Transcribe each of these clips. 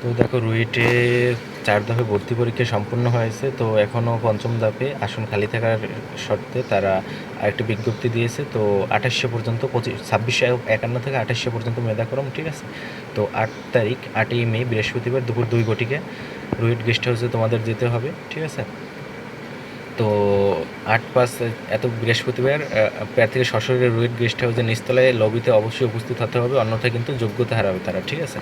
তো দেখো, রুইটে চার ধাপে ভর্তি পরীক্ষা সম্পূর্ণ হয়েছে। তো এখনও পঞ্চম ধাপে আসন খালি থাকার শর্তে তারা আরেকটি বিজ্ঞপ্তি দিয়েছে। তো আঠাশশো পর্যন্ত পঁচিশ ছাব্বিশশো একান্ন থেকে আঠাশশো পর্যন্ত মেধাক্রম, ঠিক আছে? তো আট তারিখ, আটই মে, বৃহস্পতিবার দুপুর দুই কোটিকে রুইট গেস্ট হাউসে তোমাদের যেতে হবে, ঠিক আছে? তো আট পাঁচ, এত বৃহস্পতিবার প্রার্থীকে সশরীরে রুইট গেস্ট হাউসের নিচতলায় লবিতে অবশ্যই উপস্থিত হতে হবে। অন্যথায় কিন্তু যোগ্যতা হারাবে তারা, ঠিক আছে?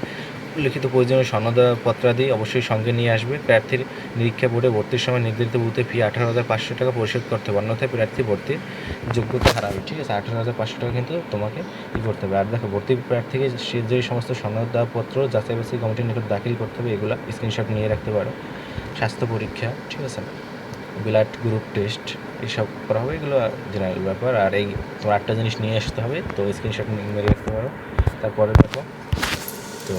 লিখিত প্রয়োজনীয় সনদাপত্রাদি অবশ্যই সঙ্গে নিয়ে আসবে। প্রার্থীর নিরীক্ষা বোর্ডে ভর্তির সময় নির্ধারিত বুথে ফি আঠারো হাজার পাঁচশো টাকা পরিশোধ করতে হবে। অন্যথায় প্রার্থী ভর্তির যোগ্যতা হারাবে। ঠিক আছে, আঠারো হাজার পাঁচশো টাকা কিন্তু তোমাকে ই করতে হবে। আর দেখো, ভর্তি প্রার্থীকে সে যে সমস্ত সনদাপত্র যাচাই বাছাই কমিটির নিকট দাখিল করতে হবে, এগুলো স্ক্রিনশট নিয়ে রাখতে পারো। স্বাস্থ্য পরীক্ষা, ঠিক আছে ব্লাড গ্রুপ টেস্ট এইসব করা হবে, এগুলো জেনারেল ব্যাপার। আর এই তোমার আটটা জিনিস নিয়ে আসতে হবে, তো স্ক্রিনশট মেরে রাখতে পারো। তারপরে দেখো, তো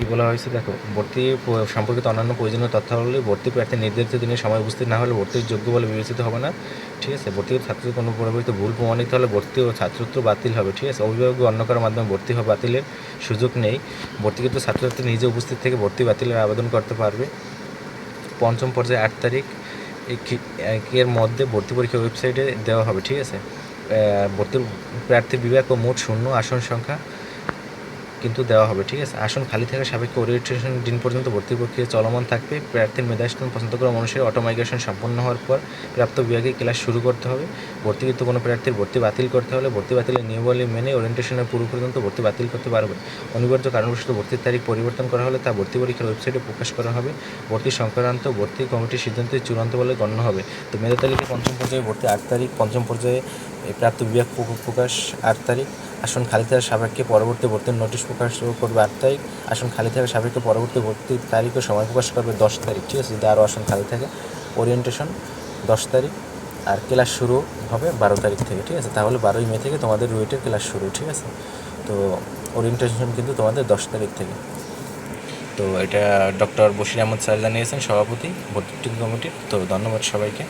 কি বলা হয়েছে? দেখো, ভর্তি সম্পর্কিত অন্যান্য প্রয়োজনীয় তথ্যাবলী ভর্তি প্রার্থী নির্ধারিত দিনে সময় উপস্থিত না হলে ভর্তির যোগ্য বলে বিবেচিত হবে না। ঠিক আছে? ভর্তি ছাত্রদের কোনো পরিবর্তিত ভুল প্রমাণিত হলে ভর্তি ও ছাত্রত্ব বাতিল হবে। ঠিক আছে? অভিভাবক অন্য কারোর মাধ্যমে ভর্তি হওয়া বাতিলের সুযোগ নেই। ভর্তিকৃত ছাত্রছাত্রী নিজে উপস্থিত থেকে ভর্তি বাতিলের আবেদন করতে পারবে। পঞ্চম পর্যায়ে আট তারিখ একি- একের মধ্যে ভর্তি পরীক্ষা ওয়েবসাইটে দেওয়া হবে। ঠিক আছে? ভর্তি প্রার্থী বিভাগ ও মোট শূন্য আসন সংখ্যা কিন্তু দেওয়া হবে, ঠিক আছে? আসন খালি থাকার সাপেক্ষে ওরিয়েন্টেশন দিন পর্যন্ত ভর্তি প্রক্রিয়া চলমান থাকবে। প্রার্থীর মেধাস্থান পছন্দ করা অনুসারে অটোমাইগ্রেশন সম্পন্ন হওয়ার পর প্রাপ্ত বিভাগে ক্লাস শুরু করতে হবে। ভর্তিকৃত কোনো প্রার্থীর ভর্তি বাতিল করতে হলে ভর্তি বাতিলের নিয়মাবলী মেনে ওরিয়েন্টেশনের পূর্ব পর্যন্ত ভর্তি বাতিল করতে পারবে। অনিবার্য কারণবশত ভর্তির তারিখ পরিবর্তন করা হলে তা ভর্তি পরীক্ষার ওয়েবসাইটে প্রকাশ করা হবে। ভর্তি সংক্রান্ত ভর্তি কমিটির সিদ্ধান্ত চূড়ান্ত বলে গণ্য হবে। তো মেধা তালিকা পঞ্চম পর্যায়ে ভর্তি আট তারিখ, পঞ্চম পর্যায়ে প্রাপ্ত বিভাগ প্রকাশ আট তারিখ। আসন খালি থাকার সাপেক্ষে পরবর্তী ভর্তির নোটিশ প্রকাশ করবে আট তারিখ। আসন খালি থাকার সাপেক্ষে পরবর্তী ভর্তির তারিখ ও সময় প্রকাশ করবে দশ তারিখ, ঠিক আছে? যদি আরও আসন খালি থাকে। ওরিয়েন্টেশন দশ তারিখ। আর ক্লাস শুরু হবে বারো তারিখ থেকে, ঠিক আছে? তাহলে বারোই মে থেকে তোমাদের রুয়েটের ক্লাস শুরু, ঠিক আছে? তো ওরিয়েন্টেশন কিন্তু তোমাদের দশ তারিখ থেকে। তো এটা ডক্টর বশির আহমদ স্যার জানিয়েছেন, সভাপতি ভর্তি কমিটির। তো ধন্যবাদ সবাইকে।